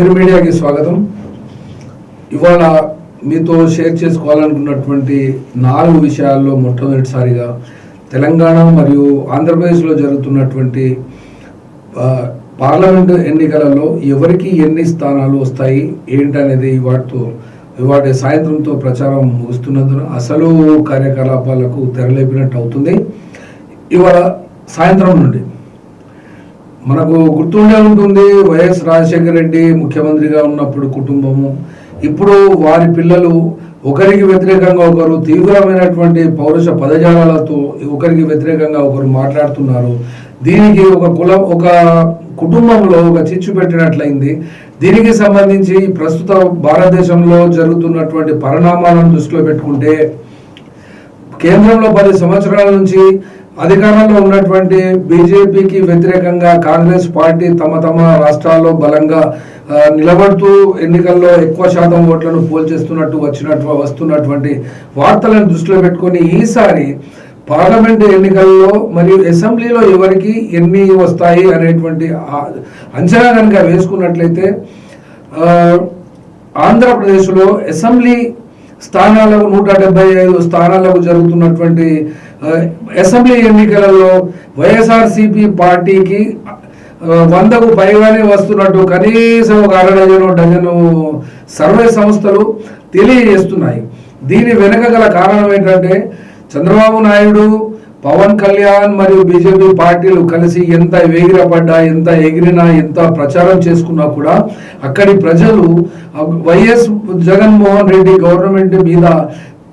Fair మీడియాకి స్వాగతం. ఇవాళ మీతో షేర్ చేసుకోవాలనుకున్నటువంటి నాలుగు విషయాల్లో మొట్టమొదటిసారిగా తెలంగాణ మరియు ఆంధ్రప్రదేశ్లో జరుగుతున్నటువంటి పార్లమెంటు ఎన్నికలలో ఎవరికి ఎన్ని స్థానాలు వస్తాయి ఏంటనేది వాటితో ఇవాటి సాయంత్రంతో ప్రచారం ముగుస్తున్నందున అసలు కార్యకలాపాలకు తెరలేపినట్టు అవుతుంది. ఇవాళ సాయంత్రం నుండి మనకు గుర్తుండే ఉంటుంది వైఎస్ రాజశేఖర రెడ్డి ముఖ్యమంత్రిగా ఉన్నప్పుడు కుటుంబము. ఇప్పుడు వారి పిల్లలు ఒకరికి వ్యతిరేకంగా ఒకరు తీవ్రమైనటువంటి పౌరుష పదజాలాలతో ఒకరికి వ్యతిరేకంగా ఒకరు మాట్లాడుతున్నారు. దీనికి ఒక కులం ఒక కుటుంబంలో ఒక చిచ్చు పెట్టినట్లయింది. దీనికి సంబంధించి ప్రస్తుత భారతదేశంలో జరుగుతున్నటువంటి పరిణామాలను దృష్టిలో పెట్టుకుంటే కేంద్రంలో పది సంవత్సరాల నుంచి అధికారంలో ఉన్నటువంటి బీజేపీకి వ్యతిరేకంగా కాంగ్రెస్ పార్టీ తమ తమ రాష్ట్రాల్లో బలంగా నిలబడుతూ ఎన్నికల్లో ఎక్కువ శాతం ఓట్లను పోల్చేస్తున్నట్టు వచ్చినట్టు వస్తున్నటువంటి వార్తలను దృష్టిలో పెట్టుకొని ఈసారి పార్లమెంట్ ఎన్నికల్లో మరియు అసెంబ్లీలో ఎవరికి ఎన్ని వస్తాయి అనేటువంటి అంచనా కనుక వేసుకున్నట్లయితే ఆంధ్రప్రదేశ్లో అసెంబ్లీ స్థానాలకు నూట డెబ్బై ఐదు స్థానాలకు జరుగుతున్నటువంటి అసెంబ్లీ ఎన్నికలలో వైఎస్ఆర్సిపి పార్టీకి వందకు పైగానే వస్తున్నట్టు కనీసం ఒక అర డజను డజను సర్వే సంస్థలు తెలియజేస్తున్నాయి. దీని వెనుక గల కారణం ఏంటంటే చంద్రబాబు నాయుడు పవన్ కళ్యాణ్ మరియు బీజేపీ పార్టీలు కలిసి ఎంత వేగిరపడ్డా ఎంత ఎగిరినా ఎంత ప్రచారం చేసుకున్నా కూడా అక్కడి ప్రజలు వైఎస్ జగన్మోహన్ రెడ్డి గవర్నమెంట్ మీద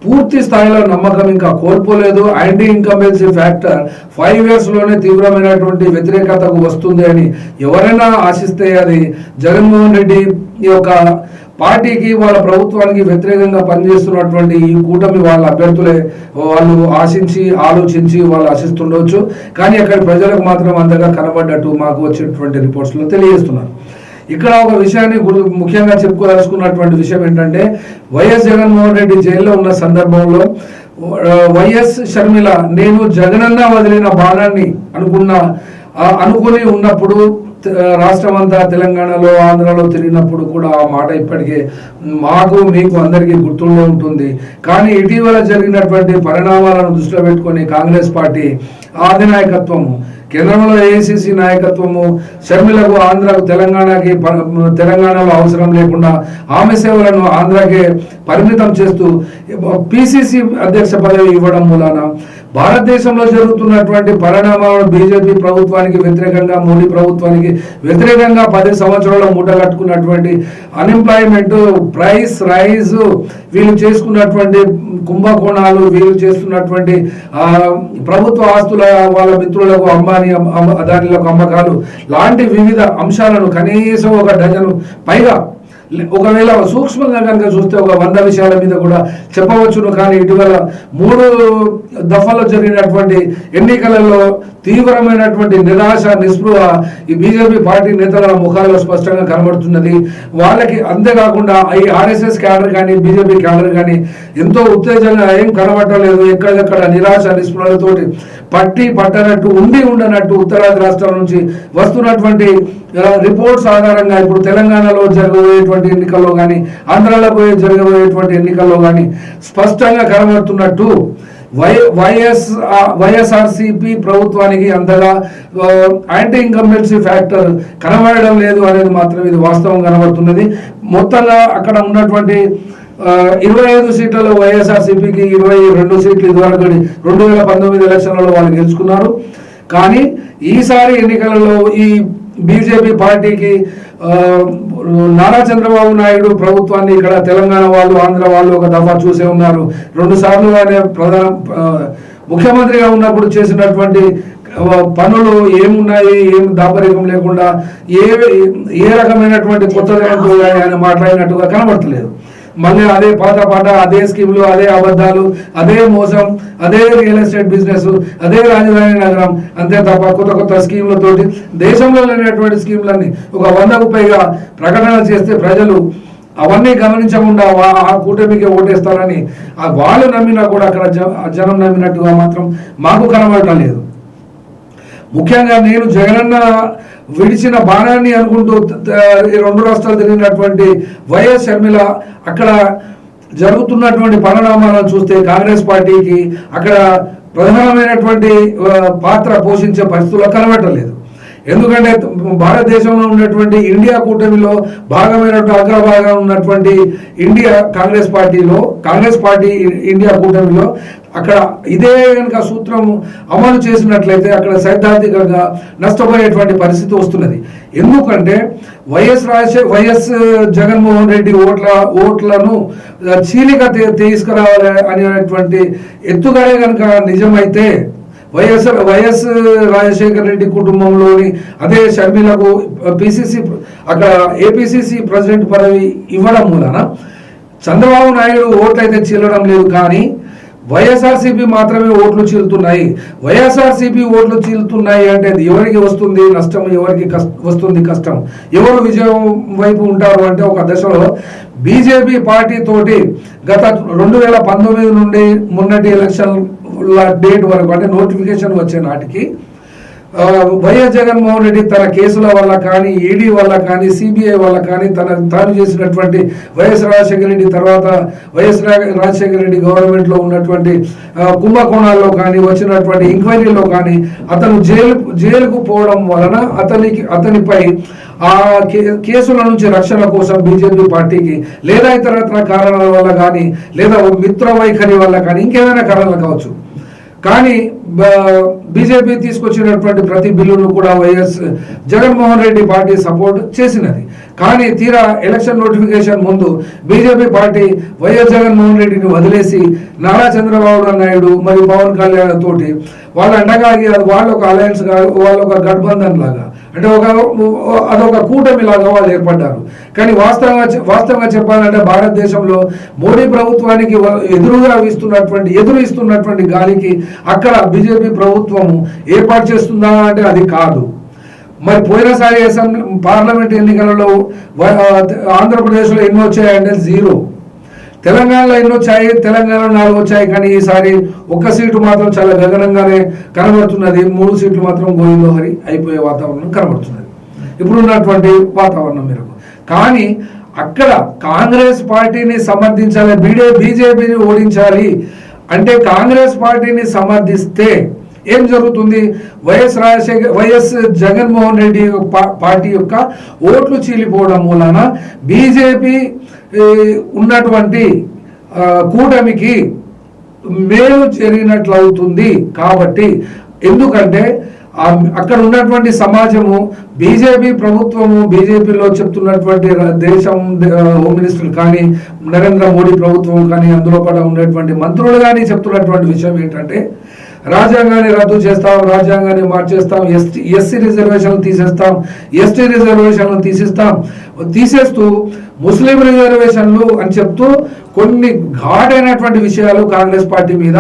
పూర్తి స్థాయిలో నమ్మకం ఇంకా కోల్పోలేదు. యాంటీ ఇన్కంబెన్సీ ఫ్యాక్టర్ ఫైవ్ ఇయర్స్లోనే తీవ్రమైనటువంటి వ్యతిరేకతకు వస్తుంది అని ఎవరైనా ఆశిస్తే అది జగన్మోహన్ రెడ్డి యొక్క పార్టీకి వాళ్ళ ప్రభుత్వానికి వ్యతిరేకంగా పనిచేస్తున్నటువంటి ఈ కూటమి వాళ్ళ అభ్యర్థులే వాళ్ళు ఆశించి ఆలోచించి వాళ్ళు ఆశిస్తుండవచ్చు కానీ అక్కడ ప్రజలకు మాత్రం అంతగా కనబడ్డట్టు మాకు వచ్చేటువంటి రిపోర్ట్స్లో తెలియజేస్తున్నారు. ఇక్కడ ఒక విషయాన్ని ముఖ్యంగా చెప్పుకోదలుచుకున్నటువంటి విషయం ఏంటంటే వైఎస్ జగన్మోహన్ రెడ్డి జైల్లో ఉన్న సందర్భంలో వైఎస్ షర్మిల నేను జగనన్న వదిలిన బాణాన్ని అనుకున్న అనుకుని ఉన్నప్పుడు రాష్ట్రం అంతా తెలంగాణలో ఆంధ్రాలో తిరిగినప్పుడు కూడా ఆ మాట ఇప్పటికే మాకు మీకు అందరికీ గుర్తుండే ఉంటుంది. కానీ ఇటీవల జరిగినటువంటి పరిణామాలను దృష్టిలో పెట్టుకొని కాంగ్రెస్ పార్టీ ఆధినాయకత్వము కేంద్రంలో ఏఐసిసి నాయకత్వము షర్మిలకు ఆంధ్రకు తెలంగాణకి తెలంగాణలో అవసరం లేకుండా ఆమె సేవలను ఆంధ్రాకే పరిమితం చేస్తూ పిసిసి అధ్యక్ష పదవి ఇవ్వడం మూలాన భారతదేశంలో జరుగుతున్నటువంటి పరిణామాలను బీజేపీ ప్రభుత్వానికి వ్యతిరేకంగా మోడీ ప్రభుత్వానికి వ్యతిరేకంగా పది సంవత్సరాలు మూట కట్టుకున్నటువంటి అన్ఎంప్లాయ్మెంట్ ప్రైస్ రైజ్ వీళ్ళు చేసుకున్నటువంటి కుంభకోణాలు వీళ్ళు చేస్తున్నటువంటి ప్రభుత్వ ఆస్తుల వాళ్ళ మిత్రులకు అంబానీ దానిలకు అమ్మకాలు లాంటి వివిధ అంశాలను కనీసం ఒక డజను పైగా ఒకవేళ సూక్ష్మంగా కనుక చూస్తే ఒక వంద విషయాల మీద కూడా చెప్పవచ్చును. కానీ ఇటీవల మూడు దఫాలో జరిగినటువంటి ఎన్నికలలో తీవ్రమైనటువంటి నిరాశ నిస్పృహ ఈ బీజేపీ పార్టీ నేతల ముఖాల్లో స్పష్టంగా కనబడుతున్నది. వాళ్ళకి అంతేకాకుండా ఈ ఆర్ఎస్ఎస్ క్యాడర్ కానీ బీజేపీ క్యాడర్ కానీ ఎంతో ఉత్తేజంగా ఏం కనబడలేదు ఎక్కడెక్కడ నిరాశ నిస్పృహలతోటి పట్టి పట్టనట్టు ఉండి ఉండనట్టు ఉత్తరాది రాష్ట్రాల నుంచి వస్తున్నటువంటి రిపోర్ట్స్ ఆధారంగా ఇప్పుడు తెలంగాణలో జరగబోయేటువంటి ఎన్నికల్లో కానీ ఆంధ్రాలో పోయే జరగబోయేటువంటి ఎన్నికల్లో కానీ స్పష్టంగా కనబడుతున్నట్టు వై వైఎస్ వైఎస్ఆర్సిపి ప్రభుత్వానికి అంతగా యాంటీ ఇన్కంబెన్సీ ఫ్యాక్టర్ కనబడడం లేదు అనేది మాత్రం ఇది వాస్తవం కనబడుతున్నది. మొత్తంగా అక్కడ ఉన్నటువంటి ఇరవై ఐదు సీట్లలో వైఎస్ఆర్సీపీకి ఇరవై రెండు సీట్లు ఇదివరకు రెండు వేల పంతొమ్మిది ఎలక్షన్లలో వాళ్ళు గెలుచుకున్నారు. కానీ ఈసారి ఎన్నికలలో ఈ బీజేపీ పార్టీకి నారా చంద్రబాబు నాయుడు ప్రభుత్వాన్ని ఇక్కడ తెలంగాణ వాళ్ళు ఆంధ్ర వాళ్ళు ఒక దఫా చూసే ఉన్నారు. రెండు సార్లు ఆయన ప్రధాన ముఖ్యమంత్రిగా ఉన్నప్పుడు చేసినటువంటి పనులు ఏమున్నాయి ఏం దాపరికం లేకుండా ఏ ఏ రకమైనటువంటి కొత్తదనంతో ఆయన మాట్లాడినట్టుగా కనబడతలేదు. మళ్ళీ అదే పాత పాట అదే స్కీములు అదే అబద్ధాలు అదే మోసం అదే రియల్ ఎస్టేట్ బిజినెస్ అదే రాజధాని నగరం అంతే తప్ప కొత్త కొత్త స్కీములతోటి దేశంలో లేనటువంటి స్కీములన్నీ ఒక వందకు పైగా ప్రకటనలు చేస్తే ప్రజలు అవన్నీ గమనించకుండా వా- ఆ కూటమికి ఓటేస్తారని ఆ వాళ్ళు నమ్మినా కూడా అక్కడ జ- జనం నమ్మినట్టుగా మాత్రం మాకు కనబడటం లేదు. ముఖ్యంగా నేను జగనన్న విడిచిన బాణాన్ని అనుకుంటూ ఈ రెండు రాష్ట్రాలు తిరిగినటువంటి వైఎస్ షర్మిల అక్కడ జరుగుతున్నటువంటి పరిణామాలను చూస్తే కాంగ్రెస్ పార్టీకి అక్కడ ప్రధానమైనటువంటి పాత్ర పోషించే పరిస్థితుల్లో కనబడలేదు ఎందుకంటే భారతదేశంలో ఉన్నటువంటి ఇండియా కూటమిలో భాగమైనటువంటి అగ్రభాగం ఉన్నటువంటి ఇండియా కాంగ్రెస్ పార్టీలో కాంగ్రెస్ పార్టీ ఇండియా కూటమిలో అక్కడ ఇదే కనుక సూత్రం అమలు చేసినట్లయితే అక్కడ సైద్ధాంతికంగా నష్టపోయేటువంటి పరిస్థితి వస్తున్నది. ఎందుకంటే వైఎస్ రాజశే వైఎస్ జగన్మోహన్ రెడ్డి ఓట్ల ఓట్లను చీలిక తీసుకురావాలి అనేటువంటి ఎత్తుగడే కనుక నిజమైతే వైఎస్ వైఎస్ రాజశేఖర రెడ్డి కుటుంబంలోని అదే షర్మిలకు పిసిసి అక్కడ ఏపీసీసీ ప్రెసిడెంట్ పదవి ఇవ్వడం మూలన చంద్రబాబు నాయుడు ఓట్లయితే చీలడం లేదు కానీ వైఎస్ఆర్సీపీ మాత్రమే ఓట్లు చీలుతున్నాయి. వైఎస్ఆర్సీపీ ఓట్లు చీలుతున్నాయి అంటే ఎవరికి వస్తుంది? నష్టం ఎవరికి కష్ట వస్తుంది కష్టం? ఎవరు విజయం వైపు ఉంటారు అంటే ఒక దశలో బీజేపీ పార్టీ తోటి గత రెండు వేల పంతొమ్మిది నుండి మొన్నటి ఎలక్షన్ డేట్ వరకు అంటే నోటిఫికేషన్ వచ్చే నాటికి వైఎస్ జగన్మోహన్ రెడ్డి తన కేసుల వల్ల కానీ ఈడీ వల్ల కానీ సిబిఐ వల్ల కానీ తన తాను చేసినటువంటి వైఎస్ రాజశేఖర రెడ్డి తర్వాత వైఎస్ రాజశేఖర రెడ్డి గవర్నమెంట్లో ఉన్నటువంటి కుంభకోణాల్లో కానీ వచ్చినటువంటి ఎంక్వైరీలో కానీ అతను జైలు జైలుకు పోవడం వలన అతనికి అతనిపై ఆ కేసుల నుంచి రక్షణ కోసం బీజేపీ పార్టీకి లేదా ఇతర ఇతర కారణాల వల్ల కానీ లేదా మిత్ర వైఖరి వల్ల కానీ ఇంకేమైనా కారణాలు కావచ్చు? కానీ బీజేపీ తీసుకొచ్చినటువంటి ప్రతి బిల్లును కూడా YS Jaganmohan Reddy party support చేసినది. కానీ తీరా ఎలక్షన్ నోటిఫికేషన్ ముందు బీజేపీ పార్టీ వైఎస్ జగన్మోహన్ రెడ్డిని వదిలేసి నారా చంద్రబాబు నాయుడు మరియు పవన్ కళ్యాణ్ తోటి వాళ్ళ అండగా వాళ్ళు వాళ్ళ ఒక అలయన్స్ వాళ్ళ ఒక గఠబంధన్ లాగా అంటే ఒక అదొక కూటమి లాగా వాళ్ళు ఏర్పడ్డారు. కానీ వాస్తవంగా వాస్తవంగా చెప్పాలంటే భారతదేశంలో మోడీ ప్రభుత్వానికి ఎదురుగా ఇస్తున్నటువంటి ఎదురు ఇస్తున్నటువంటి గాలికి అక్కడ బీజేపీ ప్రభుత్వము ఏర్పాటు చేస్తుందా అంటే అది కాదు. మరి పోయినసారి అసెంబ్లీ పార్లమెంట్ ఎన్నికలలో ఆంధ్రప్రదేశ్లో ఎన్ని వచ్చాయంటే జీరో. తెలంగాణలో ఎన్ని వచ్చాయి? తెలంగాణలో నాలుగు వచ్చాయి. కానీ ఈసారి ఒక్క సీటు మాత్రం చాలా గగనంగానే కనబడుతున్నది. మూడు సీట్లు మాత్రం గోవిందోహరి అయిపోయే వాతావరణం కనబడుతున్నది. ఇప్పుడు ఉన్నటువంటి వాతావరణం మేరకు. కానీ అక్కడ కాంగ్రెస్ పార్టీని సమర్థించాలి. బీడే బీజేపీని ఓడించాలి. అంటే కాంగ్రెస్ పార్టీని సమర్థిస్తే ఏం జరుగుతుంది? YS Rajasekhar YS Jaganmohan Reddy party యొక్క ఓట్లు చీలిపోవడం మూలన బీజేపీ ఉన్నటువంటి కూటమికి మేలు జరిగినట్లు అవుతుంది కాబట్టి ఎందుకంటే అక్కడ ఉన్నటువంటి సమాజము బీజేపీ ప్రభుత్వము బీజేపీలో చెప్తున్నటువంటి దేశం హోమ్ మినిస్టర్ కానీ నరేంద్ర మోడీ ప్రభుత్వం కానీ అందులో పడ ఉన్నటువంటి మంత్రులు కానీ చెప్తున్నటువంటి విషయం ఏంటంటే రాజ్యాంగాన్ని రద్దు చేస్తాం రాజ్యాంగాన్ని మార్చేస్తాం ఎస్టీ ఎస్సీ రిజర్వేషన్లు తీసేస్తాం ఎస్టీ రిజర్వేషన్లు తీసేస్తాం. తీసేస్తూ ముస్లిం రిజర్వేషన్లు అని చెప్తూ కొన్ని ఘాటైనటువంటి విషయాలు కాంగ్రెస్ పార్టీ మీద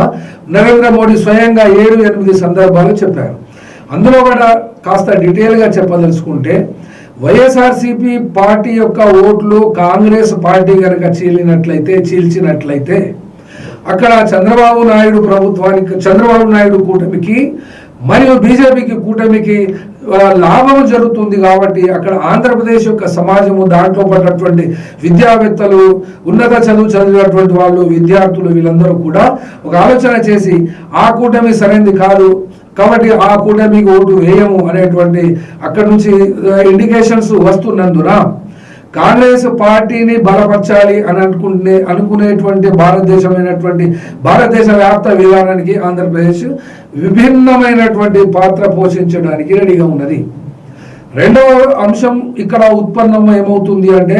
నరేంద్ర మోడీ స్వయంగా ఏడు ఎనిమిది సందర్భాలు చెప్పారు. అందులో కూడా కాస్త డీటెయిల్గా చెప్పదలుచుకుంటే వైఎస్ఆర్సీపీ పార్టీ యొక్క ఓట్లు కాంగ్రెస్ పార్టీ కనుక చీలినట్లయితే చీల్చినట్లయితే అక్కడ చంద్రబాబు నాయుడు ప్రభుత్వానికి చంద్రబాబు నాయుడు కూటమికి మరియు బీజేపీకి కూటమికి లాభం జరుగుతుంది కాబట్టి అక్కడ ఆంధ్రప్రదేశ్ యొక్క సమాజము దాంట్లో పడినటువంటి విద్యావేత్తలు ఉన్నత చదువు చదివినటువంటి వాళ్ళు విద్యార్థులు వీళ్ళందరూ కూడా ఒక ఆలోచన చేసి ఆ కూటమి సరైనది కాదు కాబట్టి ఆ కూటమికి ఓటు వేయము అనేటువంటి అక్కడ నుంచి ఇండికేషన్స్ వస్తున్నందున కాంగ్రెస్ పార్టీని బలపరచాలి అని అనుకుంటే అనుకునేటువంటి భారతదేశమైనటువంటి భారతదేశ వ్యాప్త విధానానికి ఆంధ్రప్రదేశ్ విభిన్నమైనటువంటి పాత్ర పోషించడానికి రెడీగా ఉన్నది. రెండవ అంశం ఇక్కడ ఉత్పన్నం ఏమవుతుంది అంటే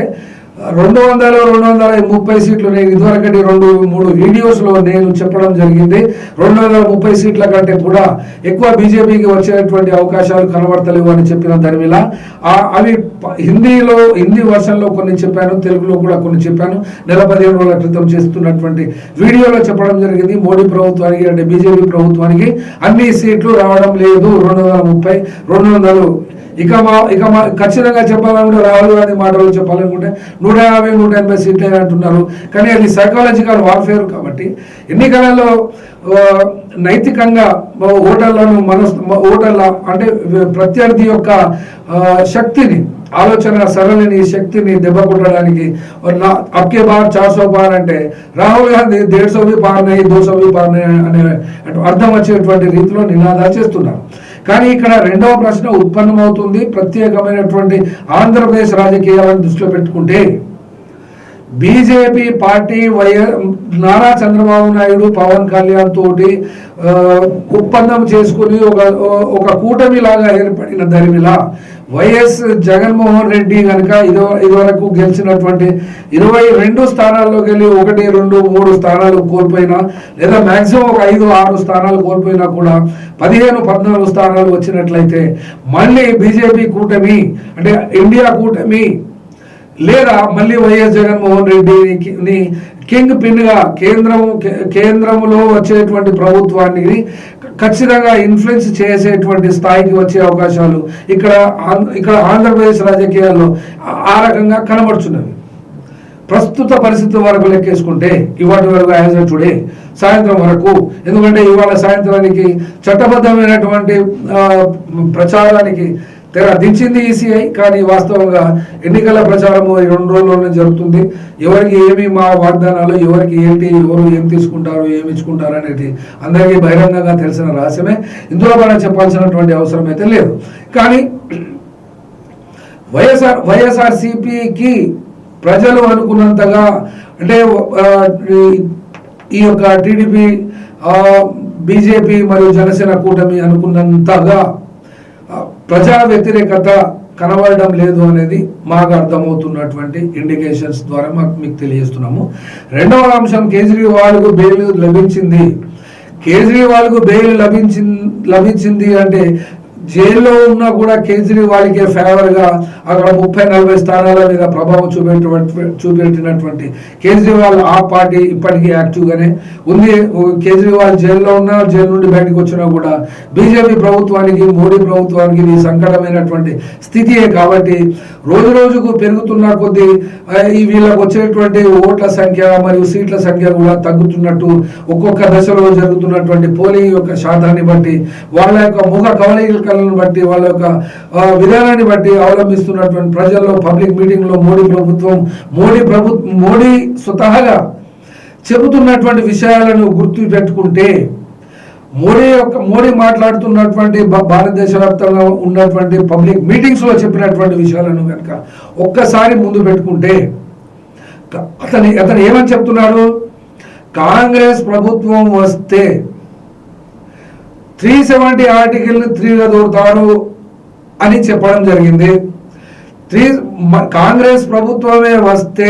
రెండు వందల రెండు వందల ముప్పై సీట్లు నేను ఇదివరకటి రెండు మూడు వీడియోస్లో నేను చెప్పడం జరిగింది. రెండు వందల ముప్పై సీట్ల కంటే కూడా ఎక్కువ బీజేపీకి వచ్చేటువంటి అవకాశాలు కనబడతలేవు అని చెప్పిన దాని ఆ- అవి హిందీలో హిందీ వర్షన్లో కొన్ని చెప్పాను తెలుగులో కూడా కొన్ని చెప్పాను. నెల పదిహేను రోజుల క్రితం చేస్తున్నటువంటి వీడియోలో చెప్పడం జరిగింది. మోడీ ప్రభుత్వానికి అంటే బీజేపీ ప్రభుత్వానికి అన్ని సీట్లు రావడం లేదు. రెండు వందల ముప్పై రెండు వందలు ఇక మా ఇక మా ఖచ్చితంగా చెప్పాలనుకుంటే రాహుల్ గాంధీ మాటలు చెప్పాలనుకుంటే నూట యాభై నూట ఎనభై సీట్లే అంటున్నారు. కానీ అది సైకాలజికల్ వార్ఫేర్ కాబట్టి ఎన్నికలలో నైతికంగా ఓటర్లను మనస్ ఓటర్ల అంటే ప్రత్యర్థి యొక్క శక్తిని ఆలోచన సరళిని శక్తిని దెబ్బ కొట్టడానికి నా అబ్కే బార్ చార్ సో బార్ అంటే రాహుల్ గాంధీ దేడ్ సో బి పార్ దో సో బి అనే అర్థం వచ్చేటువంటి రీతిలో నినాదాలు చేస్తున్నారు. కానీ ఇక్కడ రెండవ ప్రశ్న ఉత్పన్నమవుతుంది ప్రత్యేకమైనటువంటి ఆంధ్రప్రదేశ్ రాజకీయాలను దృష్టిలో పెట్టుకుంటే. BJP party YS Nara Chandrababu Naidu Pawan Kalyan తోటి ఒప్పందం చేసుకుని ఒక ఒక కూటమిలాగా ఏర్పడిన దరిమిలా వైఎస్ జగన్మోహన్ రెడ్డి కనుక ఇదో ఇదివరకు గెలిచినటువంటి ఇరవై రెండు స్థానాల్లోకి వెళ్ళి ఒకటి రెండు మూడు స్థానాలు కోల్పోయినా లేదా మాక్సిమం ఒక ఐదు ఆరు స్థానాలు కోల్పోయినా కూడా పదిహేను పద్నాలుగు స్థానాలు వచ్చినట్లయితే మళ్ళీ బీజేపీ కూటమి అంటే ఇండియా కూటమి లేదా మళ్ళీ వైఎస్ జగన్మోహన్ రెడ్డిని కింగ్ పిన్గా కేంద్రము కేంద్రం కేంద్రంలో వచ్చేటువంటి ప్రభుత్వాన్ని ఖచ్చితంగా ఇన్ఫ్లుయెన్స్ చేసేటువంటి స్థాయికి వచ్చే అవకాశాలు ఇక్కడ ఇక్కడ ఆంధ్రప్రదేశ్ రాజకీయాల్లో ఆ- రకంగా కనబడుచున్నవి. ప్రస్తుత పరిస్థితి వరకు లెక్కేసుకుంటే ఇవాటి వరకు యాజ్ టుడే సాయంత్రం వరకు ఎందుకంటే ఇవాళ సాయంత్రానికి చట్టబద్ధమైనటువంటి ప్రచారానికి దించింది ఈసీఐ కానీ వాస్తవంగా ఎన్నికల ప్రచారము రెండు రోజుల్లోనే జరుగుతుంది. ఎవరికి ఏమి మా వాగ్దానాలు ఎవరికి ఏంటి ఎవరు ఏం తీసుకుంటారు ఏమి ఇచ్చుకుంటారు అనేది అందరికీ బహిరంగంగా తెలిసిన రహస్యమే. ఇందులో మనం చెప్పాల్సినటువంటి అవసరం అయితే లేదు. కానీ వైఎస్ఆర్ వైఎస్ఆర్సిపికి ప్రజలు అనుకున్నంతగా అంటే ఈ- యొక్క టీడీపీ బీజేపీ మరియు జనసేన కూటమి అనుకున్నంతగా ప్రజా వ్యతిరేకత కనబడడం లేదు అనేది మాకు అర్థమవుతున్నటువంటి ఇండికేషన్స్ ద్వారా మాకు మీకు తెలియజేస్తున్నాము. రెండవ అంశం కేజ్రీవాల్కు బెయిల్ లభించింది. కేజ్రీవాల్కు బెయిల్ లభించింది లభించింది అంటే జైల్లో ఉన్నా కూడా కేజ్రీవాల్కే ఫేవర్గా అక్కడ ముప్పై నలభై స్థానాల మీద ప్రభావం చూపెట్టినటువంటి చూపెట్టినటువంటి కేజ్రీవాల్ ఆ పార్టీ ఇప్పటికీ యాక్టివ్గానే ఉంది. కేజ్రీవాల్ జైల్లో ఉన్నా జైలు నుండి బయటకు వచ్చినా కూడా బీజేపీ ప్రభుత్వానికి మోడీ ప్రభుత్వానికి ఇది సంకటమైనటువంటి స్థితియే కాబట్టి రోజు రోజుకు పెరుగుతున్న కొద్దీ వీళ్ళకు వచ్చేటువంటి ఓట్ల సంఖ్య మరియు సీట్ల సంఖ్య కూడా తగ్గుతున్నట్టు ఒక్కొక్క దశలో జరుగుతున్నటువంటి పోలింగ్ యొక్క శాతాన్ని బట్టి వాళ్ళ యొక్క ముఖ కవలికలను బట్టి వాళ్ళ యొక్క విధానాన్ని బట్టి అవలంబిస్తున్నటువంటి ప్రజల్లో పబ్లిక్ మీటింగ్లో మోడీ ప్రభుత్వం మోడీ ప్రభు మోడీ స్వతహాగా చెబుతున్నటువంటి విషయాలను గుర్తు పెట్టుకుంటే మోడీ యొక్క మోడీ మాట్లాడుతున్నటువంటి భారతదేశ వ్యాప్తంగా ఉన్నటువంటి పబ్లిక్ మీటింగ్స్లో చెప్పినటువంటి విషయాలను కనుక ఒక్కసారి ముందు పెట్టుకుంటే అతని అతను ఏమని చెప్తున్నాడు? కాంగ్రెస్ ప్రభుత్వం వస్తే త్రీ సెవెంటీ ఆర్టికల్ని త్రీగా దూరుతారు అని చెప్పడం జరిగింది. త్రీ కాంగ్రెస్ ప్రభుత్వమే వస్తే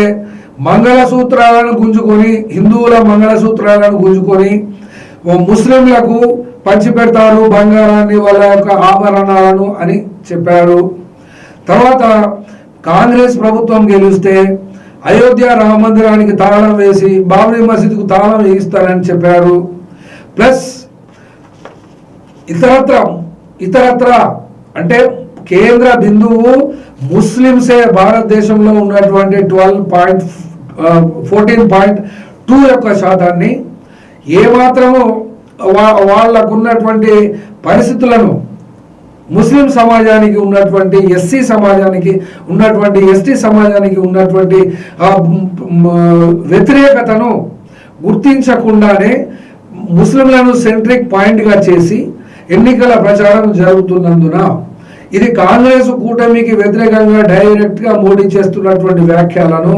మంగళసూత్రాలను గుంజుకొని హిందువుల మంగళసూత్రాలను గుంజుకొని ముస్లింలకు పంచిపెడతారు బంగారాన్ని వాళ్ళ యొక్క ఆభరణాలను అని చెప్పారు. తర్వాత కాంగ్రెస్ ప్రభుత్వం గెలిస్తే అయోధ్య రామ మందిరానికి తాళం వేసి బాబ్రీ మసీదుకు తాళం వేయిస్తారని చెప్పారు. ప్లస్ ఇతరత్ర ఇతరత్ర అంటే కేంద్ర బిందువు ముస్లింసే భారతదేశంలో ఉన్నటువంటి twelve point fourteen point two యొక్క శాతాన్ని ఏమాత్రము వా వాళ్ళకు ఉన్నటువంటి పరిస్థితులను ముస్లిం సమాజానికి ఉన్నటువంటి ఎస్సీ సమాజానికి ఉన్నటువంటి ఎస్టీ సమాజానికి ఉన్నటువంటి వ్యతిరేకతను గుర్తించకుండానే ముస్లింలను సెంట్రిక్ పాయింట్గా చేసి ఎన్నికల ప్రచారం జరుగుతున్నందున ఇది కాంగ్రెస్ కూటమికి వ్యతిరేకంగా డైరెక్ట్గా మోడీ చేస్తున్నటువంటి వ్యాఖ్యలను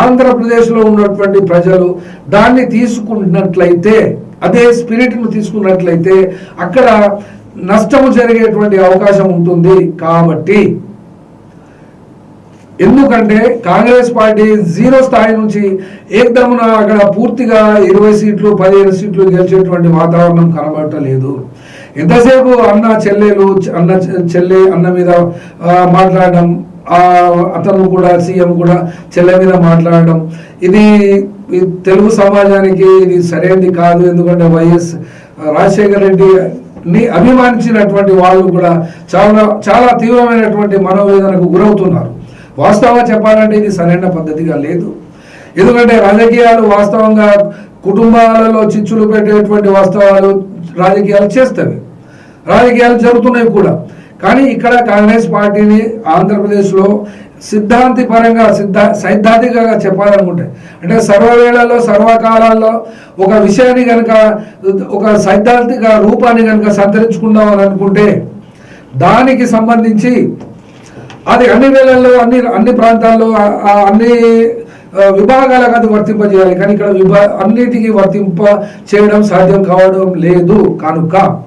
ఆంధ్రప్రదేశ్లో ఉన్నటువంటి ప్రజలు దాన్ని తీసుకున్నట్లయితే అదే స్పిరిట్ను తీసుకున్నట్లయితే అక్కడ నష్టము జరిగేటువంటి అవకాశం ఉంటుంది. కాబట్టి ఎందుకంటే కాంగ్రెస్ పార్టీ జీరో స్థాయి నుంచి ఏకదమున అక్కడ పూర్తిగా ఇరవై సీట్లు పదిహేను సీట్లు గెలిచేటువంటి వాతావరణం కనబడటలేదు. ఎంతసేపు అన్న చెల్లెలు అన్న చెల్లె అన్న మీద మాట్లాడడం అతను కూడా సీఎం కూడా చెల్లె మీద మాట్లాడడం ఇది తెలుగు సమాజానికి ఇది సరైనది కాదు. ఎందుకంటే వైఎస్ రాజశేఖర రెడ్డి ని అభిమానించినటువంటి వాళ్ళు కూడా చాలా చాలా తీవ్రమైనటువంటి మనోవేదనకు గురవుతున్నారు. వాస్తవంగా చెప్పాలంటే ఇది సరైన పద్ధతిగా లేదు. ఎందుకంటే రాజకీయాలు వాస్తవంగా కుటుంబాలలో చిచ్చులు పెట్టేటువంటి వాస్తవాలు రాజకీయాలు చేస్తవి రాజకీయాలు జరుగుతున్నాయి కూడా. కానీ ఇక్కడ కాంగ్రెస్ పార్టీని ఆంధ్రప్రదేశ్లో సిద్ధాంతి పరంగా సిద్ధ సైద్ధాంతికంగా చెప్పాలనుకుంటే అంటే సర్వవేళల్లో సర్వకాలాల్లో ఒక విషయాన్ని కనుక ఒక సైద్ధాంతిక రూపాన్ని కనుక సంతరించుకుందామని అనుకుంటే దానికి సంబంధించి అది అన్ని వేళల్లో అన్ని అన్ని ప్రాంతాల్లో ఆ- అన్ని విభాగాలకు అది వర్తింపజేయాలి. కానీ ఇక్కడ విభా అన్నిటికీ వర్తింప చేయడం సాధ్యం కావడం లేదు. కనుక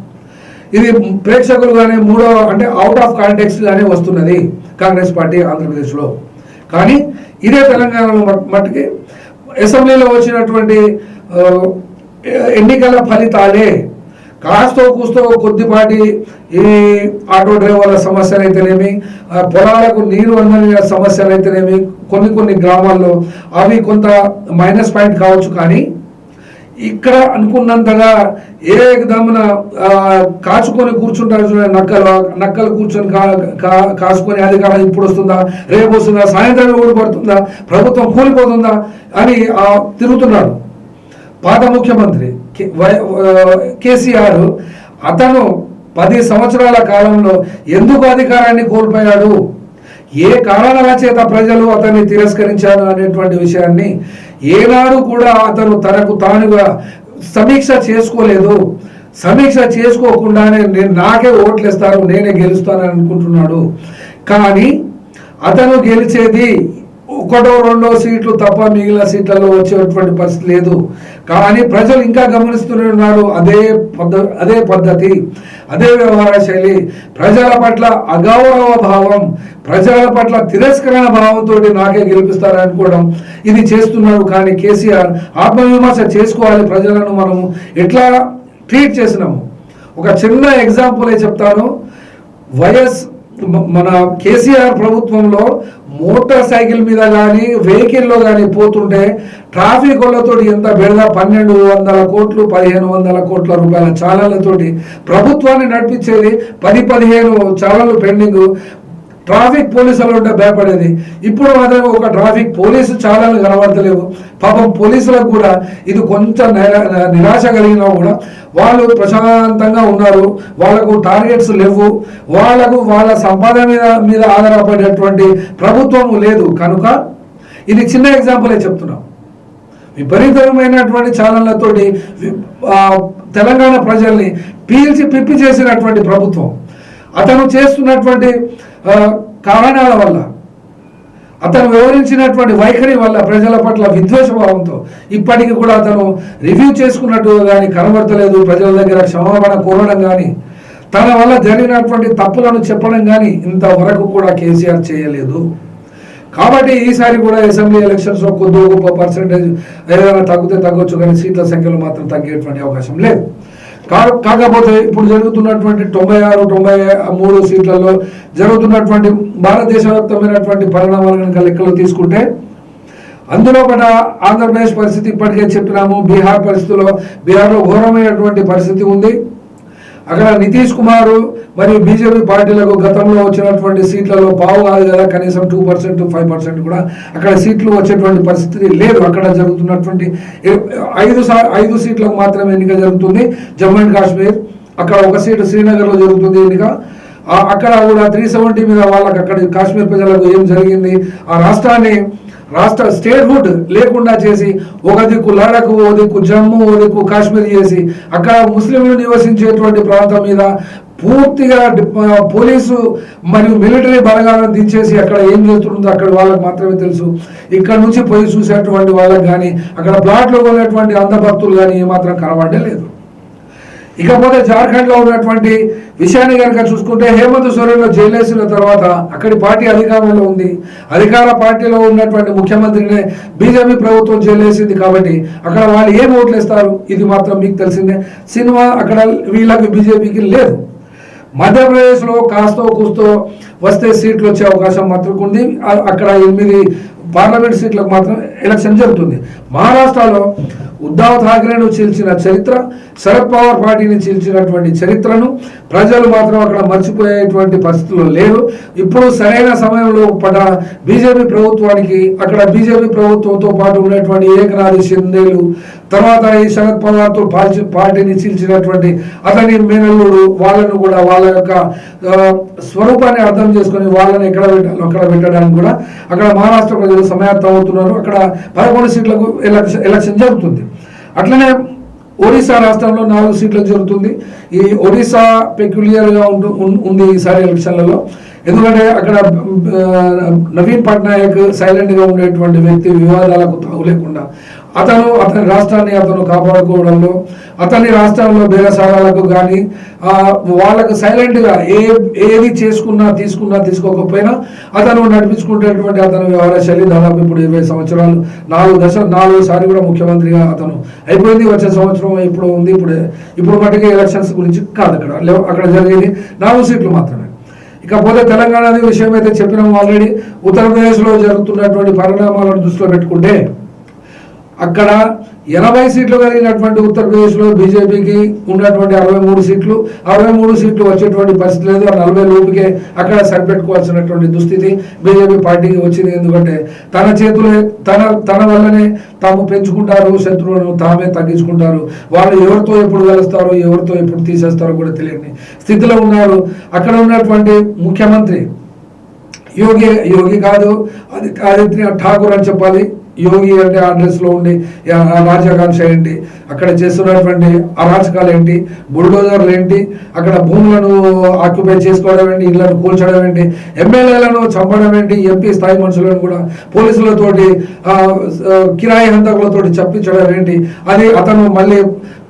ఇది ప్రేక్షకులు కానీ మూడో అంటే అవుట్ ఆఫ్ కాంటెక్స్ట్ కానీ వస్తున్నది కాంగ్రెస్ పార్టీ ఆంధ్రప్రదేశ్లో. కానీ ఇదే తెలంగాణలో మట్టుకి అసెంబ్లీలో వచ్చినటువంటి ఎన్నికల ఫలితాలే కాస్తో కూస్తో కొద్దిపాటి ఈ ఆటో డ్రైవర్ల సమస్యలు అయితేనేమి పొలాలకు నీరు అందని సమస్యలు అయితేనేమి కొన్ని కొన్ని గ్రామాల్లో అవి కొంత మైనస్ పాయింట్ కావచ్చు కానీ ఇక్కడ అనుకున్నంతగా ఏ దమ్మున కాచుకొని కూర్చుంటారు చూడండి నక్కలు నక్కలు కూర్చొని కా- కా- కాచుకొని అధికారం ఇప్పుడు వస్తుందా రేపు వస్తుందా సాయంత్రం ఊడిపడుతుందా ప్రభుత్వం కూలిపోతుందా అని ఆ, తిరుగుతున్నాడు పాత ముఖ్యమంత్రి కేసీఆర్ అతను పది సంవత్సరాల కాలంలో ఎందుకు అధికారాన్ని కోల్పోయాడు? ఏ కారణాల చేత ప్రజలు అతన్ని తిరస్కరించారు అనేటువంటి విషయాన్ని ఏనాడు కూడా అతను తనకు తానుగా సమీక్ష చేసుకోలేదు. సమీక్ష చేసుకోకుండానే నేను నాకే ఓట్లేస్తారు నేనే గెలుస్తానని అనుకుంటున్నాడు. కానీ అతను గెలిచేది ఒకటో రెండో సీట్లు తప్ప మిగిలిన సీట్లలో వచ్చేటువంటి పరిస్థితి లేదు. కానీ ప్రజలు ఇంకా గమనిస్తూనే అదే పద్ధ అదే పద్ధతి అదే వ్యవహార శైలి. ప్రజల పట్ల అగౌరవ భావం ప్రజల పట్ల తిరస్కరణ భావంతో నాకే గెలిపిస్తారని అనుకోవడం ఇది చేస్తున్నాడు కానీ కేసీఆర్ ఆత్మవిమర్శ చేసుకోవాలి ప్రజలను మనం. ఎట్లా ట్రీట్ చేసినాము? ఒక చిన్న ఎగ్జాంపుల్ చెప్తాను. వైఎస్ మన కేసీఆర్ ప్రభుత్వంలో మోటార్ సైకిల్ మీద కానీ వెహికల్లో కానీ పోతుంటే ట్రాఫిక్ వాళ్ళతోటి ఎంత బెడద? పన్నెండు వందల కోట్లు పదిహేను వందల కోట్ల రూపాయల చాలాలతోటి ప్రభుత్వాన్ని నడిపించేది పది పదిహేను చాలలు పెండింగ్. ట్రాఫిక్ పోలీసులు ఉంటే భయపడేది. ఇప్పుడు మాత్రం ఒక ట్రాఫిక్ పోలీసు చాలా కనబడతలేవు. పాపం పోలీసులకు కూడా ఇది కొంచెం నిరాశ కలిగినా కూడా వాళ్ళు ప్రశాంతంగా ఉన్నారు. వాళ్ళకు టార్గెట్స్ లేవు. వాళ్ళకు వాళ్ళ సంపాదన మీద మీద ఆధారపడేటువంటి ప్రభుత్వం లేదు. కనుక ఇది చిన్న ఎగ్జాంపులే చెప్తున్నాం. విపరీతమైనటువంటి చాలన్లతోటి తెలంగాణ ప్రజల్ని పీల్చి పిప్పి చేసినటువంటి ప్రభుత్వం. అతను చేస్తున్నటువంటి కారణాల వల్ల. అతను వివరించినటువంటి వైఖరి వల్ల ప్రజల పట్ల విద్వేషభావంతో ఇప్పటికీ కూడా అతను రివ్యూ చేసుకున్నట్టు కానీ కనబడతలేదు. ప్రజల దగ్గర క్షమాపణ కోరడం కానీ తన వల్ల జరిగినటువంటి తప్పులను చెప్పడం కానీ ఇంతవరకు కూడా కేసీఆర్ చేయలేదు. కాబట్టి ఈసారి కూడా అసెంబ్లీ ఎలక్షన్స్లో కొద్ది గొప్ప పర్సంటేజ్ ఏదైనా తగ్గితే తగ్గొచ్చు కానీ సీట్ల సంఖ్యలో మాత్రం తగ్గేటువంటి అవకాశం లేదు. కాకపోతే ఇప్పుడు జరుగుతున్నటువంటి తొంభై ఆరు తొంభై మూడు సీట్లలో జరుగుతున్నటువంటి భారతదేశ వ్యాప్తమైనటువంటి పరిణామాలు కనుక లెక్కలో తీసుకుంటే అందులో పట ఆంధ్రప్రదేశ్ పరిస్థితి ఇప్పటికే చెప్పినాము. బీహార్ పరిస్థితిలో బీహార్లో ఘోరమైనటువంటి పరిస్థితి ఉంది. అక్కడ నితీష్ కుమార్ మరియు బీజేపీ పార్టీలకు గతంలో వచ్చినటువంటి సీట్లలో పావు కాదు కదా కనీసం టూ పర్సెంట్ ఫైవ్ పర్సెంట్ కూడా అక్కడ సీట్లు వచ్చేటువంటి పరిస్థితి లేదు. అక్కడ జరుగుతున్నటువంటి ఐదు సా- ఐదు సీట్లకు మాత్రమే ఎన్నిక జరుగుతుంది. జమ్మూ అండ్ కాశ్మీర్ అక్కడ ఒక సీటు శ్రీనగర్లో జరుగుతుంది ఎన్నిక. అక్కడ కూడా త్రీ సెవెంటీ మీద వాళ్ళకి అక్కడ కాశ్మీర్ ప్రజలకు ఏం జరిగింది? ఆ రాష్ట్రాన్ని రాష్ట్ర స్టేట్ హుడ్ లేకుండా చేసి ఒక దిక్కు లడక్ ఓ దిక్కు జమ్మూ ఓ దిక్కు కాశ్మీర్ చేసి అక్కడ ముస్లింలు నివసించేటువంటి ప్రాంతం మీద పూర్తిగా పోలీసు మరియు మిలిటరీ బలగాలను దించేసి అక్కడ ఏం చేస్తుందో అక్కడ వాళ్ళకి మాత్రమే తెలుసు. ఇక్కడ నుంచి పోయి చూసేటువంటి వాళ్ళకి కానీ అక్కడ ప్లాట్లో ఉన్నటువంటి అందభక్తులు కానీ ఏమాత్రం కనబడలేదు. ఇకపోతే జార్ఖండ్లో ఉన్నటువంటి విషయాన్ని కనుక చూసుకుంటే హేమంత్ సోరెన్ జైలేసిన తర్వాత అక్కడి పార్టీ అధికారంలో ఉంది. అధికార పార్టీలో ఉన్నటువంటి ముఖ్యమంత్రినే బీజేపీ ప్రభుత్వం జైలేసింది కాబట్టి అక్కడ వాళ్ళు ఏం ఓట్లేస్తారు? ఇది మాత్రం మీకు తెలిసిందే. సినిమా అక్కడ వీళ్ళకి బీజేపీకి లేదు. మధ్యప్రదేశ్లో కాస్తో కూస్తో వస్తే సీట్లు వచ్చే అవకాశం మాత్రం ఉంది. అక్కడ ఎనిమిది పార్లమెంట్ సీట్లకు మాత్రం ఎలక్షన్ జరుగుతుంది. మహారాష్ట్రలో ఉద్ధవ్ ఠాక్రేను చీల్చిన చరిత్ర శరద్ పవార్ పార్టీని చీల్చినటువంటి చరిత్రను ప్రజలు మాత్రం అక్కడ మర్చిపోయేటువంటి పరిస్థితులు లేరు. ఇప్పుడు సరైన సమయంలో పడ్డ బీజేపీ ప్రభుత్వానికి అక్కడ బీజేపీ ప్రభుత్వంతో పాటు ఉన్నటువంటి ఏకనాథ్ షిందేలు తర్వాత ఈ శరద్ పవార్తో పార్టీని చీల్చినటువంటి అతని మేనల్లుడు వాళ్ళను కూడా వాళ్ళ యొక్క స్వరూపాన్ని అర్థం చేసుకొని వాళ్ళని ఎక్కడ పెట్టాలో అక్కడ పెట్టడానికి కూడా అక్కడ మహారాష్ట్ర ప్రజలు సమాయత్తం అవుతున్నారు. అక్కడ పదకొండు సీట్లకు ఎలక్షన్ ఎలక్షన్ జరుగుతుంది. అట్లనే ఒడిశా రాష్ట్రంలో నాలుగు సీట్లకు జరుగుతుంది. ఈ ఒడిశా పెక్యులియర్గా ఉంటు ఉంది ఈసారి ఎలక్షన్లలో. ఎందుకంటే అక్కడ నవీన్ పట్నాయక్ సైలెంట్గా ఉండేటువంటి వ్యక్తి వివాదాలకు తావు లేకుండా అతను అతని రాష్ట్రాన్ని అతను కాపాడుకోవడంలో అతని రాష్ట్రంలో బేరసారాలకు కానీ వాళ్ళకు సైలెంట్గా ఏ ఏది చేసుకున్నా తీసుకున్నా తీసుకోకపోయినా అతను నడిపించుకునేటువంటి అతను వ్యవహార శైలి దాదాపు ఇప్పుడు ఇరవై సంవత్సరాలు నాలుగు దశ నాలుగు సార్లు కూడా ముఖ్యమంత్రిగా అతను అయిపోయింది. వచ్చే సంవత్సరం ఇప్పుడు ఉంది. ఇప్పుడు ఇప్పుడు మటుకే ఎలక్షన్స్ గురించి కాదు అక్కడ. అక్కడ జరిగేది నాలుగు సీట్లు మాత్రమే. ఇకపోతే తెలంగాణ విషయం అయితే చెప్పినాం ఆల్రెడీ. ఉత్తరప్రదేశ్లో జరుగుతున్నటువంటి పరిణామాలను దృష్టిలో పెట్టుకుంటే అక్కడ ఎనభై సీట్లు కలిగినటువంటి ఉత్తరప్రదేశ్లో బీజేపీకి ఉన్నటువంటి అరవై మూడు సీట్లు. అరవై మూడు సీట్లు వచ్చేటువంటి పరిస్థితి లేదు. నలభై లోపుకే అక్కడ సరిపెట్టుకోవాల్సినటువంటి దుస్థితి బీజేపీ పార్టీకి వచ్చింది. ఎందుకంటే తన చేతులే తన తన వల్లనే తాము పెంచుకుంటారు శత్రువులను తామే తగ్గించుకుంటారు. వాళ్ళు ఎవరితో ఎప్పుడు కలుస్తారో ఎవరితో ఎప్పుడు తీసేస్తారో కూడా తెలియని స్థితిలో ఉన్నారు. అక్కడ ఉన్నటువంటి ముఖ్యమంత్రి యోగి యోగి కాదు అది ఆదిత్య ఠాకూర్ అని చెప్పాలి. యోగి అంటే ఆ డ్రెస్లో ఉండి రాజకాంక్ష ఏంటి? అక్కడ చేస్తున్నటువంటి అరాచకాలు ఏంటి? బుల్డోజర్లు ఏంటి? అక్కడ భూములను ఆక్యుపై చేసుకోవడం ఏంటి? ఇళ్ళను కూల్చడం ఏంటి? ఎమ్మెల్యేలను చంపడం ఏంటి? ఎంపీ స్థాయి మనుషులను కూడా పోలీసులతోటి కిరాయి హంతకులతోటి చప్పించడం ఏంటి? అది అతను మళ్ళీ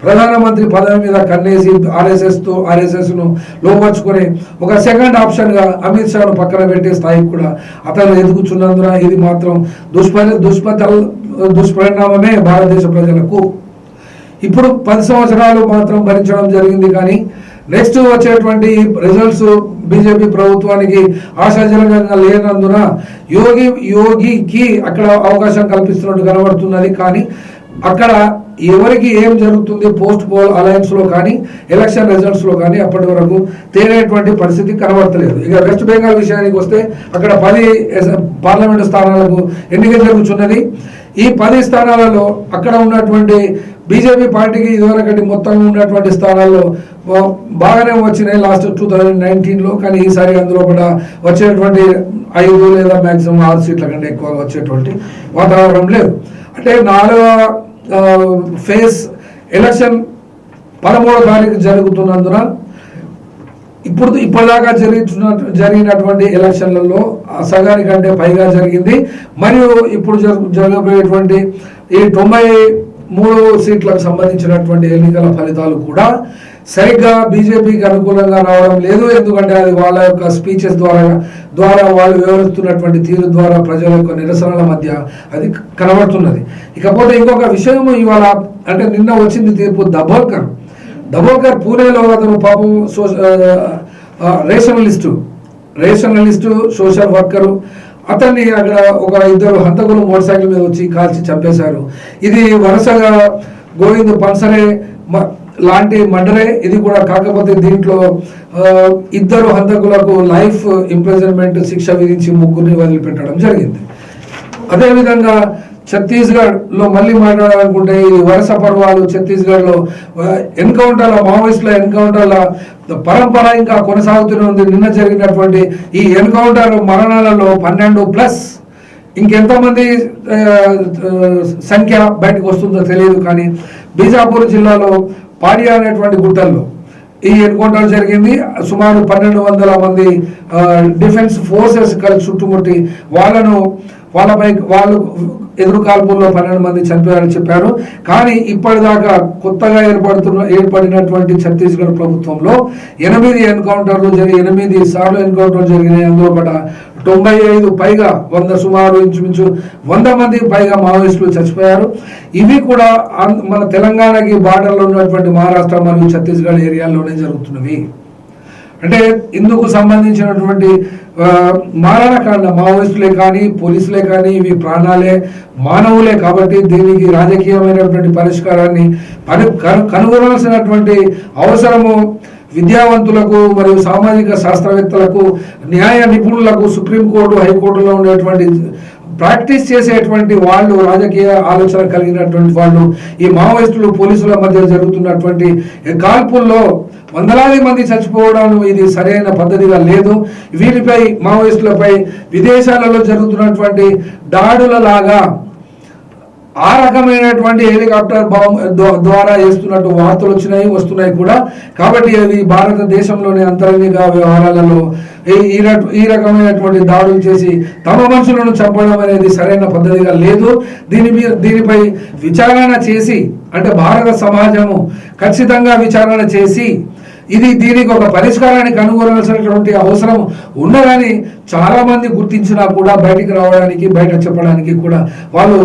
ప్రధానమంత్రి పదవి మీద కన్నేసి ఆర్ఎస్ఎస్తో ఆర్ఎస్ఎస్ను లోపరుచుకొని ఒక సెకండ్ ఆప్షన్గా అమిత్ షాను పక్కన పెట్టే స్థాయికి కూడా అతను ఎదుగుచున్నందున ఇది మాత్రం దుష్పరి దుష్పత దుష్పరిణామమే భారతదేశ ప్రజలకు. ఇప్పుడు పది సంవత్సరాలు మాత్రం భరించడం జరిగింది కానీ నెక్స్ట్ వచ్చేటువంటి రిజల్ట్స్ బీజేపీ ప్రభుత్వానికి ఆశాజనకంగా లేనందున యోగి యోగికి అక్కడ అవకాశం కల్పిస్తున్నట్టు కనబడుతున్నది కానీ అక్కడ ఎవరికి ఏం జరుగుతుంది పోస్ట్ పోల్ అలయన్స్లో కానీ ఎలక్షన్ రిజల్ట్స్లో కానీ అప్పటి వరకు తేలేటువంటి పరిస్థితి కనబడతలేదు. ఇక వెస్ట్ బెంగాల్ విషయానికి వస్తే అక్కడ పది పార్లమెంటు స్థానాలకు ఎన్నిక జరుగుతున్నది ఈ పది స్థానాలలో అక్కడ ఉన్నటువంటి బీజేపీ పార్టీకి ఇదివరకటి మొత్తం ఉన్నటువంటి స్థానాల్లో బాగానే వచ్చినాయి. లాస్ట్ టూ థౌజండ్ నైన్టీన్లో కానీ ఈసారి అందులో కూడా వచ్చేటువంటి ఐదు లేదా మ్యాక్సిమం ఆరు సీట్ల కంటే ఎక్కువ వచ్చేటువంటి వాతావరణం లేదు. అంటే నాలుగవ ఫేస్ ఎలక్షన్ పదమూడో తారీఖు జరుగుతున్నందున ఇప్పుడు ఇప్పటిదాకా జరుగుతున్న జరిగినటువంటి ఎలక్షన్లలో ఆ సగానికంటే పైగా జరిగింది. మరియు ఇప్పుడు జరుగు జరగబోయేటువంటి ఈ తొంభై మూడు సీట్లకు సంబంధించినటువంటి ఎన్నికల ఫలితాలు కూడా సరిగ్గా బీజేపీకి అనుకూలంగా రావడం లేదు. ఎందుకంటే అది వాళ్ళ యొక్క స్పీచెస్ ద్వారా ద్వారా వాళ్ళు వివరిస్తున్నటువంటి తీరు ద్వారా ప్రజల యొక్క నిరసనల మధ్య అది కనబడుతున్నది. ఇకపోతే ఇంకొక విషయం ఇవాళ అంటే నిన్న వచ్చింది తీర్పు దబోల్కర్ దబోల్కర్ పూణేలో అతను పాపం so rationalist. Rationalist social worker అతన్ని అక్కడ ఒక ఇద్దరు హంతకులు మోటార్ సైకిల్ మీద వచ్చి కాల్చి చంపేశారు. ఇది వరుసగా గోవింద్ పన్సరే మ- లాంటి మర్డరే ఇది కూడా కాకపోతే దీంట్లో ఇద్దరు హంతకులకు లైఫ్ ఇంప్రిజన్మెంట్ శిక్ష విధించి ముగ్గురిని వదిలిపెట్టడం జరిగింది. అదేవిధంగా ఛత్తీస్గఢ్లో మళ్ళీ మాట్లాడాలనుకుంటే ఈ వరుస పర్వాలు ఛత్తీస్గఢ్లో ఎన్కౌంటర్ల మావోయిస్టుల ఎన్కౌంటర్ల పరంపర ఇంకా కొనసాగుతూనే ఉంది. నిన్న జరిగినటువంటి ఈ ఎన్కౌంటర్ మరణాలలో పన్నెండు ప్లస్ ఇంకెంతమంది సంఖ్య బయటకు వస్తుందో తెలియదు కానీ బీజాపూర్ జిల్లాలో పాడియా అనేటువంటి గుట్టల్లో ఈ ఎన్కౌంటర్ జరిగింది. సుమారు పన్నెండు వందల మంది డిఫెన్స్ ఫోర్సెస్ కలిసి చుట్టుముట్టి వాళ్ళను వాళ్ళపై వాళ్ళు ఎదురు కాల్పుల్లో పన్నెండు మంది చనిపోయారని చెప్పారు. కానీ ఇప్పటిదాకా కొత్తగా ఏర్పడుతున్న ఏర్పడినటువంటి ఛత్తీస్గఢ్ ప్రభుత్వంలో ఎనిమిది ఎన్కౌంటర్లు జరిగి ఎనిమిది సార్లు ఎన్కౌంటర్లు జరిగినాయి. అందులో కూడా తొంభై ఐదు పైగా వంద సుమారు ఇంచుమించు వంద మంది పైగా మావోయిస్టులు చచ్చిపోయారు. ఇవి కూడా మన తెలంగాణకి బార్డర్లో ఉన్నటువంటి మహారాష్ట్ర మరియు ఛత్తీస్గఢ్ ఏరియాల్లోనే జరుగుతున్నవి. అంటే ఇందుకు సంబంధించినటువంటి ఆ, మారణకాండ మావోయిస్టులే కానీ పోలీసులే కానీ ఇవి ప్రాణాలే మానవులే కాబట్టి దీనికి రాజకీయమైనటువంటి పరిష్కారాన్ని కను- కనుగొనాల్సినటువంటి అవసరము విద్యావంతులకు మరియు సామాజిక శాస్త్రవేత్తలకు న్యాయ నిపుణులకు సుప్రీంకోర్టు హైకోర్టులో ఉండేటువంటి ప్రాక్టీస్ చేసేటువంటి వాళ్ళు రాజకీయ ఆలోచన కలిగినటువంటి వాళ్ళు ఈ మావోయిస్టులు పోలీసుల మధ్య జరుగుతున్నటువంటి కాల్పుల్లో వందలాది మంది చచ్చిపోవడం ఇది సరైన పద్ధతిగా లేదు. వీరిపై మావోయిస్టులపై విదేశాలలో జరుగుతున్నటువంటి దాడుల లాగా ఆ రకమైనటువంటి హెలికాప్టర్ బాంబ్ ద్వారా వేస్తున్నట్టు వార్తలు వచ్చినాయి వస్తున్నాయి కూడా. కాబట్టి అవి భారతదేశంలోని అంతరంగిక వ్యవహారాలలో ఈ- ఈ రక- ఈ రకమైనటువంటి దాడులు చేసి తమ మనుషులను చంపడం అనేది సరైన పద్ధతిగా లేదు. దీని మీద దీనిపై విచారణ చేసి అంటే భారత సమాజము ఖచ్చితంగా విచారణ చేసి ఇది దీనికి ఒక పరిష్కారాన్ని కనుగొనాల్సినటువంటి అవసరం ఉన్నదని చాలామంది గుర్తించినా కూడా బయటికి రావడానికి బయట చెప్పడానికి కూడా వాళ్ళు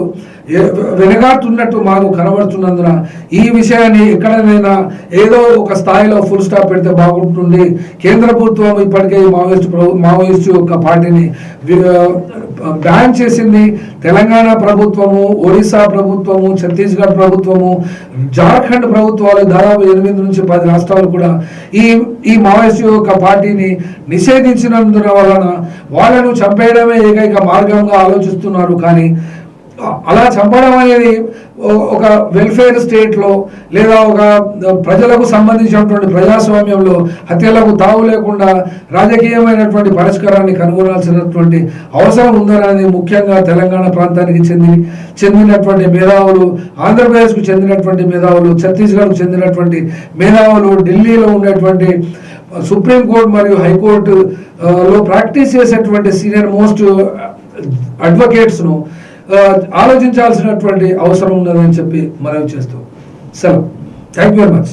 వెనగాడుతున్నట్టు మాకు కనబడుతున్నందున ఈ విషయాన్ని ఎక్కడైనా ఏదో ఒక స్థాయిలో ఫుల్ స్టాప్ పెడితే బాగుంటుంది కేంద్ర ప్రభుత్వం ఇప్పటికే మావోయిస్టు మావోయిస్ట్ ప్రభు- యొక్క పార్టీని బ్యాన్ చేసింది. తెలంగాణ ప్రభుత్వము ఒడిశా ప్రభుత్వము ఛత్తీస్గఢ్ ప్రభుత్వము జార్ఖండ్ ప్రభుత్వాలు దాదాపు ఎనిమిది నుంచి పది రాష్ట్రాలు కూడా ఈ ఈ మావోయిస్టు యొక్క పార్టీని నిషేధించినందున వలన వాళ్ళను చంపేయడమే ఏకైక మార్గంగా ఆలోచిస్తున్నారు. కానీ అలా చంపడం అనేది ఒక వెల్ఫేర్ స్టేట్లో లేదా ఒక ప్రజలకు సంబంధించినటువంటి ప్రజాస్వామ్యంలో హత్యలకు తావు లేకుండా రాజకీయమైనటువంటి పరిష్కారాన్ని కనుగొనాల్సినటువంటి అవసరం ఉందనేది ముఖ్యంగా తెలంగాణ ప్రాంతానికి చెంది చెందినటువంటి మేధావులు ఆంధ్రప్రదేశ్కు చెందినటువంటి మేధావులు ఛత్తీస్గఢ్కు చెందినటువంటి మేధావులు ఢిల్లీలో ఉన్నటువంటి సుప్రీంకోర్టు మరియు హైకోర్టులో ప్రాక్టీస్ చేసేటువంటి సీనియర్ మోస్ట్ అడ్వకేట్స్ను ఆలోచించాల్సినటువంటి అవసరం ఉన్నదని చెప్పి మనవి చేస్తూ సెలవు. Thank you very much